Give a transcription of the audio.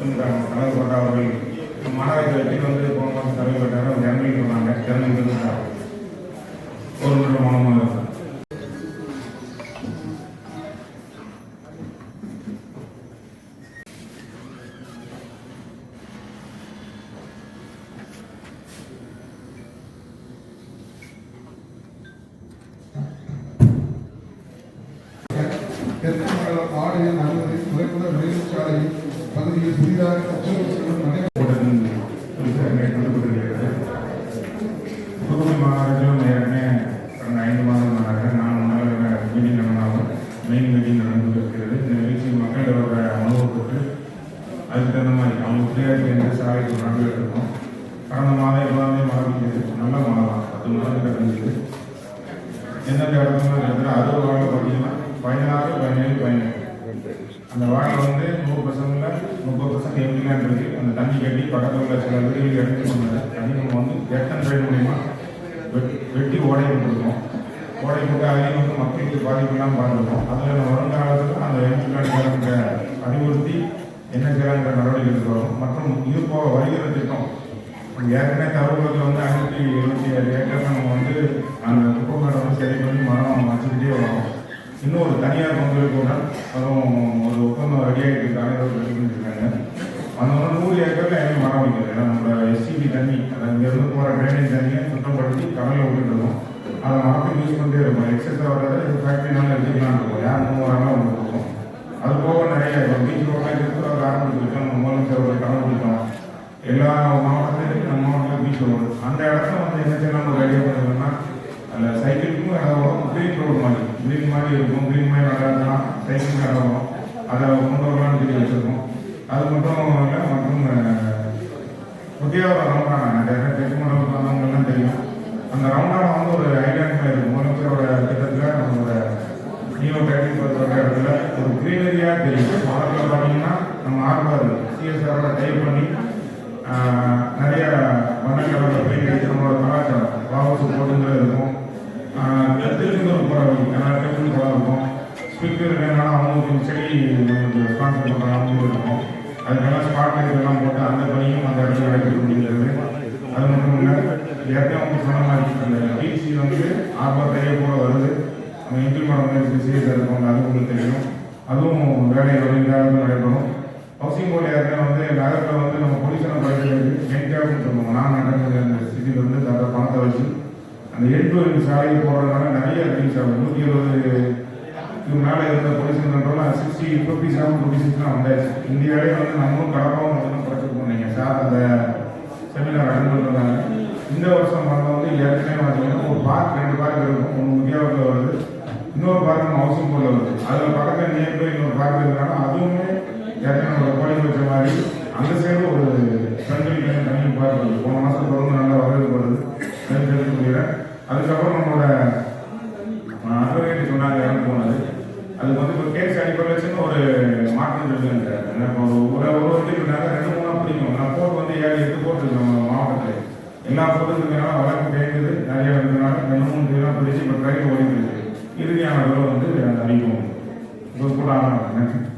தலைவர் போட்ட அவர்கள் மாநகராட்சி வக்கீல் வந்து போன மாதம் தலைவர் போட்டாங்க ஒரு ஜனவரி சொன்னாங்க ஒரு நிமிடம் மீட்டிங் நடந்தாலும் மெயின் மீட்டிங் நடந்து இருக்கிறது இந்த நிகழ்ச்சி மக்களோட அனுபவத்துக்கு அதுக்கு தகுந்த மாதிரி அவங்க ஃப்ரீயாக எந்த சாலை நாட்டில் இருக்கோம் கடந்த மாதம் எல்லாமே நல்ல மாதம் பத்து மாதம் கிட்ட எந்தெந்த இடத்துல அறுபது வாழை பார்த்தீங்கன்னா வெட்டி கட்டி பக்கத்தில் உள்ள சில வீடுகள் எடுத்து சொன்னது நம்ம வந்து எட்டன் ட்ரெயின் மூலயமா வெட்- வெட்டி ஓடை விட்டுருக்கோம் ஓடை போட்டு அதையும் வந்து மக்களுக்கு பாதிப்புலாம் பார்த்துருக்கோம் அதில் நம்ம வருங்காலத்தில் அந்த எம்டிலாண்டுகளுக்கு அறிவுறுத்தி என்ன செய்யலாங்கிற நடவடிக்கை எடுக்கிறோம் மற்றும் இது போக வருகிற திட்டம் ஏற்கனவே தருவத்தில் வந்து ஐநூற்றி எழுபத்தி ஏழு ஏக்கர் நம்ம வந்து அந்த குப்பை வந்து சரி பண்ணி மரம் வச்சுக்கிட்டே வரோம். இன்னும் ஒரு தனியார் பங்களிப்புடன் அதுவும் ஒரு ஒப்பந்தம் ரெடி ஆகிட்டு இருக்காங்க அந்த வந்து நூறு ஏக்கரில் எங்கேயும் மரம் வைக்கிறது ஏன்னா நம்ம எஸ்சிபி தண்ணி அதை இங்கேருந்து போகிற ட்ரைனேஜ் தண்ணியை சுத்தப்படுத்தி கடலில் விட்டுட்டு அதை மரத்தை யூஸ் பண்ணிட்டே இருக்கும். எக்ஸஸாக வராது இது ஃபேக்ட்ரினால எடுத்துக்கலாம் இருக்கும் யார் மூணு வராமல் ஒன்று இருக்கும் அது போக நிறைய இப்போ பீச் ரோட்லாம் இருக்கிற ஆரம்பிச்சிருக்கோம். நம்ம மூலம் ஒரு கடன் பிடிக்கலாம் எல்லா மாவட்டத்திலும் நம்ம மாவட்டத்தில் பீச் ரோடு அந்த இடத்துல வந்து என்ன செய்யலாம் ஒரு ஐடியா பண்ணுறதுன்னா அதில் சைக்கிளுக்கும் இடம் வரும் க்ரீன் ரோடு மாதிரி க்ரீன் மாதிரி இருக்கும். க்ரீன் மாதிரி நல்லா இருக்கலாம். சைக்கிள் இடம் வரும். அதை கொண்டு வரலாம்னு சொல்லி வச்சுருக்கோம். அது மட்டும் இல்லை மற்றும் முத்தியாவரம் ரவுண்டானா நிறைய பேர் மண்டலம் வந்தவங்கெல்லாம் தெரியும். அந்த ரவுண்டானா வந்து ஒரு ஐடென்டிஃபை இருக்கும். முதலமைச்சரோட திட்டத்தில் நம்மளோட நியூ டேக்ஸி வர இடத்துல ஒரு கிரீனரியாக தெரியும் முதல்ல பார்த்தீங்கன்னா நம்ம ஆர்பார் சிஎஸ்ஆரோட டைப் பண்ணி நிறைய வண்ணக்கலரில் போய் அடிச்சு நம்மளோட கலாச்சாரம் வாவசு போட்டுங்கிற இருக்கும். திருச்செந்தூர் போகிற வழி ஏன்னா டெம்பிள் போல இருக்கும். ஸ்பீக்கர் வேணாலும் அவங்களுக்கு செடி நமக்கு ஸ்பான்சர் பண்ணுறாங்க அவங்களும் இருக்கும். அதுக்கெல்லாம் ஸ்பாட் லைட் போட்டு அந்த பணியும் அந்த இடத்துல நடக்குது அப்படிங்கிறது அது மட்டும் இல்லை ஏற்கனவே அவங்க சொன்ன மாதிரி அந்த பிசி வந்து ஆர்பார் கையை போல வருது. நம்ம இம்ப்ளிமெண்ட் வந்து சீரியஸாக இருக்கும். அது உங்களுக்கு தெரியும். அதுவும் வேலை வருங்காலத்தில் நடைபெறும். ஹவுசிங் போர்டு ஏற்கனவே வந்து நகரத்தில் வந்து நம்ம பொலிசனை படிக்கிறது என்கேப்னு சொல்லுவோம் நான் நடக்கிற அந்த சிட்டியில் வந்து தர பணத்தை வச்சு. அந்த எட்டு சாலையில் போடுறதுனால நிறைய ரீச் நூற்றி இருபது இதுக்கு மேலே இருந்த பொலிசன் ஃபிஃப்டி செவன் ஃபிஃப்டி சிக்ஸ்லாம் வந்தாச்சு இந்தியாவிலே வந்து நம்மளும் கடப்பாவும் மட்டும் குறைச்சிருக்கோம் நீங்கள் சார் அந்த செமினார் அட்டன் பண்ணுறாங்க இந்த வருஷம் மரம் வந்து ஏற்கனவே பார்த்தீங்கன்னா ஒரு பார்க் ரெண்டு பார்க் இருக்கும். ஒன்று முதியாவத்தில் வருது இன்னொரு பார்க் நம்ம ஹவுசிங் போர்டில் வருது. அதில் பக்கத்தில் போய் இன்னொரு பார்க் இருக்கிறாங்க அதுவுமே ஏற்கனவே நம்ம கோயில் வச்ச மாதிரி அந்த சைடு ஒரு ஃப்ரெண்ட்லி தனி பார்க் வருது. போன மாதம் தொடர்ந்து நல்லா வரவேற்பு வருது. தெரிஞ்சு அதுக்கப்புறம் நம்மளோட அட்வொகேட் சொன்னாங்க இறந்து போனது? அதுக்கு வந்து இப்போ கேஸ் அடிப்படையில் சின்ன ஒரு மாற்றம் இருக்குங்க. சார் இப்போ ஒரு ஒரு வருஷத்துக்கு இருந்தாங்க ரெண்டு மூணா பிடிக்கும். நான் போட்டு வந்து ஏழு எட்டு போட்டுருக்கேன் மாவட்டத்தில். எல்லா போட்டுக்கிறதுனால வழக்கு கேட்குது நிறைய இருக்கிறதுனால ரெண்டு மூணு பேர்லாம் பிடிச்சி இப்போ ட்ரைன் ஓடிட்டு இருக்கு. இறுதியான விலை வந்து அந்த அறிவிக்கும் இப்போ கூட ஆகணும்